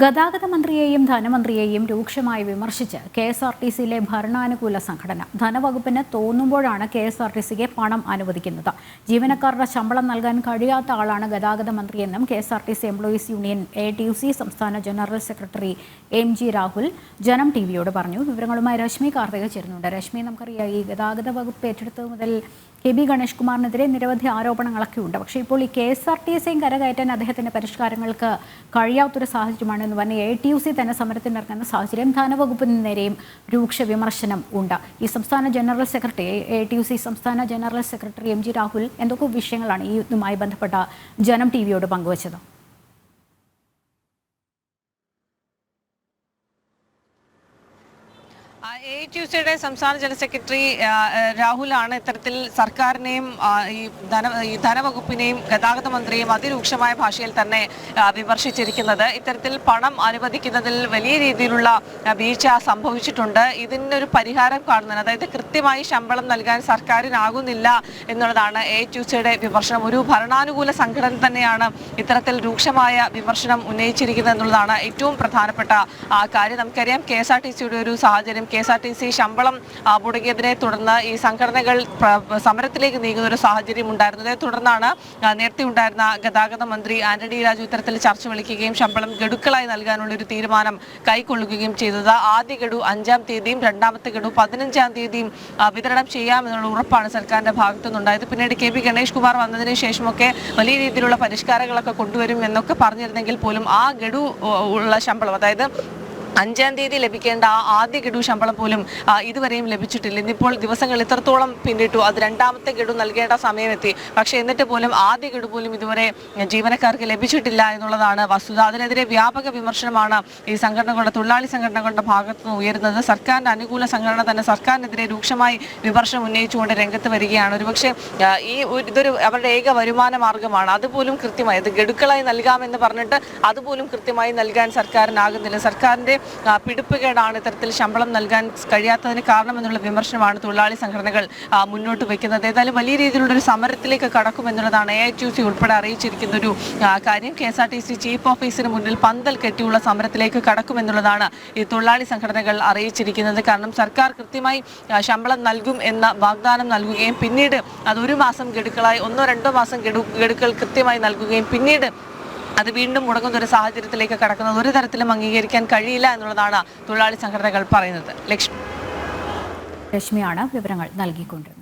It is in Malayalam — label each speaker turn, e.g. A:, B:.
A: ഗതാഗത മന്ത്രിയെയും ധനമന്ത്രിയെയും രൂക്ഷമായി വിമർശിച്ച് കെ എസ് ആർ ടി സിയിലെ ഭരണാനുകൂല സംഘടന ധനവകുപ്പിന് തോന്നുമ്പോഴാണ് കെ എസ് ആർ ടി സിക്ക് പണം അനുവദിക്കുന്നത്. ജീവനക്കാരുടെ ശമ്പളം നൽകാൻ കഴിയാത്ത ആളാണ് ഗതാഗത മന്ത്രിയെന്നും K S R T C employees union A T U C സംസ്ഥാന general secretary M G Rahul ജനം ടി വിയോട് പറഞ്ഞു. വിവരങ്ങളുമായി രശ്മി കാർത്തിക ചേരുന്നുണ്ട്. രശ്മി നമുക്കറിയാം ഈ ഗതാഗത വകുപ്പ് ഏറ്റെടുത്തത് മുതൽ കെ ബി ഗണേഷ് കുമാറിനെതിരെ നിരവധി ആരോപണങ്ങളൊക്കെ ഉണ്ട് പക്ഷേ ഇപ്പോൾ ഈ കെ എസ് ആർ ടി സിയും കരകയറ്റാൻ അദ്ദേഹത്തിന്റെ പരിഷ്കാരങ്ങൾക്ക് കഴിയാത്തൊരു സാഹചര്യമാണ് എന്ന് പറഞ്ഞ് എ ടി യു സി തന്നെ സമരത്തിനിറങ്ങുന്ന സാഹചര്യം ധനവകുപ്പിന് നേരെയും രൂക്ഷ വിമർശനം ഉണ്ട്. ഈ സംസ്ഥാന general secretary A T U C സംസ്ഥാന general secretary M G Rahul എന്തൊക്കെ വിഷയങ്ങളാണ് ഈ ഇതുമായി ബന്ധപ്പെട്ട ജനം ടി വിയോട് പങ്കുവച്ചത്?
B: എ ടി സിയുടെ സംസ്ഥാന ജനറൽ സെക്രട്ടറി രാഹുലാണ് ഇത്തരത്തിൽ സർക്കാരിനെയും ഈ ധന ഈ ധനവകുപ്പിനെയും ഗതാഗത മന്ത്രിയും അതിരൂക്ഷമായ ഭാഷയിൽ തന്നെ വിമർശിച്ചിരിക്കുന്നത്. ഇത്തരത്തിൽ പണം അനുവദിക്കുന്നതിൽ വലിയ രീതിയിലുള്ള വീഴ്ച സംഭവിച്ചിട്ടുണ്ട്. ഇതിനൊരു പരിഹാരം കാണുന്നത് അതായത് കൃത്യമായി ശമ്പളം നൽകാൻ സർക്കാരിനാകുന്നില്ല എന്നുള്ളതാണ് എ ടി സിയുടെ വിമർശനം. ഒരു ഭരണാനുകൂല സംഘടന തന്നെയാണ് ഇത്തരത്തിൽ രൂക്ഷമായ വിമർശനം ഉന്നയിച്ചിരിക്കുന്നത് എന്നുള്ളതാണ് ഏറ്റവും പ്രധാനപ്പെട്ട കാര്യം. നമുക്കറിയാം കെ എസ് ആർ ടി സിയുടെ ഒരു സാഹചര്യം K S R T C ശമ്പളം മുടങ്ങിയതിനെ തുടർന്ന് ഈ സംഘടനകൾ സമരത്തിലേക്ക് നീങ്ങുന്ന ഒരു സാഹചര്യം ഉണ്ടായിരുന്നു അതേ തുടർന്നാണ് നേരത്തെ ഉണ്ടായിരുന്ന ഗതാഗത മന്ത്രി ആന്റണി രാജു ഇത്തരത്തിൽ ചർച്ച വിളിക്കുകയും ശമ്പളം ഗഡുക്കളായി നൽകാനുള്ള ഒരു തീരുമാനം കൈക്കൊള്ളുകയും ചെയ്തത്. ആദ്യ ഗഡു അഞ്ചാം തീയതിയും രണ്ടാമത്തെ ഗഡു പതിനഞ്ചാം തീയതിയും വിതരണം ചെയ്യാമെന്നുള്ള ഉറപ്പാണ് സർക്കാരിന്റെ ഭാഗത്തുനിന്നുണ്ടായത് പിന്നീട് കെ പി ഗണേഷ് കുമാർ വന്നതിന് ശേഷമൊക്കെ വലിയ രീതിയിലുള്ള പരിഷ്കാരങ്ങളൊക്കെ കൊണ്ടുവരും എന്നൊക്കെ പറഞ്ഞിരുന്നെങ്കിൽ പോലും ആ ഗഡു ഉള്ള ശമ്പളം അതായത് അഞ്ചാം തീയതി ലഭിക്കേണ്ട ആ ആദ്യ ഗഡു ശമ്പളം പോലും ഇതുവരെയും ലഭിച്ചിട്ടില്ല. ഇന്നിപ്പോൾ ദിവസങ്ങൾ എത്രത്തോളം പിന്നിട്ടു. അത് രണ്ടാമത്തെ ഗഡു നൽകേണ്ട സമയമെത്തി. പക്ഷേ എന്നിട്ട് പോലും ആദ്യ ഗഡു പോലും ഇതുവരെ ജീവനക്കാർക്ക് ലഭിച്ചിട്ടില്ല എന്നുള്ളതാണ് വസ്തുത. അതിനെതിരെ വ്യാപക വിമർശനമാണ് ഈ സംഘടനകളുടെ തൊഴിലാളി സംഘടനകളുടെ ഭാഗത്ത് നിന്ന് ഉയരുന്നത്. സർക്കാരിന്റെ അനുകൂല സംഘടന തന്നെ സർക്കാരിനെതിരെ രൂക്ഷമായി വിമർശനം ഉന്നയിച്ചുകൊണ്ട് രംഗത്ത് വരികയാണ്. ഒരുപക്ഷെ ഈ ഇതൊരു അവരുടെ ഏക വരുമാന മാർഗമാണ്. അതുപോലും കൃത്യമായി അത് ഗഡുക്കളായി നൽകാമെന്ന് പറഞ്ഞിട്ട് അതുപോലും കൃത്യമായി നൽകാൻ സർക്കാരിനാകുന്നില്ല. സർക്കാരിന്റെ പിടിപ്പുകേടാണ് ഇത്തരത്തിൽ ശമ്പളം നൽകാൻ കഴിയാത്തതിന് കാരണമെന്നുള്ള വിമർശനമാണ് തൊഴിലാളി സംഘടനകൾ മുന്നോട്ട് വയ്ക്കുന്നത്. ഏതായാലും വലിയ രീതിയിലുള്ള ഒരു സമരത്തിലേക്ക് കടക്കുമെന്നുള്ളതാണ് എ ഐ ടി സി ഉൾപ്പെടെ അറിയിച്ചിരിക്കുന്ന ഒരു കാര്യം. K S R T C chief ഓഫീസിന് മുന്നിൽ പന്തൽ കെട്ടിയുള്ള സമരത്തിലേക്ക് കടക്കുമെന്നുള്ളതാണ് ഈ തൊഴിലാളി സംഘടനകൾ അറിയിച്ചിരിക്കുന്നത്. കാരണം സർക്കാർ കൃത്യമായി ശമ്പളം നൽകും എന്ന വാഗ്ദാനം നൽകുകയും പിന്നീട് അത് ഒരു മാസം ഗഡുക്കളായി ഒന്നോ രണ്ടോ മാസം ഗഡു ഗഡുക്കൾ കൃത്യമായി നൽകുകയും പിന്നീട് അത് വീണ്ടും മുടങ്ങുന്ന ഒരു സാഹചര്യത്തിലേക്ക് കടക്കുന്നത് ഒരു തരത്തിലും അംഗീകരിക്കാൻ കഴിയില്ല എന്നുള്ളതാണ് തൊഴിലാളി സംഘടനകൾ പറയുന്നത്. ലക്ഷ്മി.
A: ലക്ഷ്മിയാണ് വിവരങ്ങൾ നൽകിക്കൊണ്ടിരുന്നത്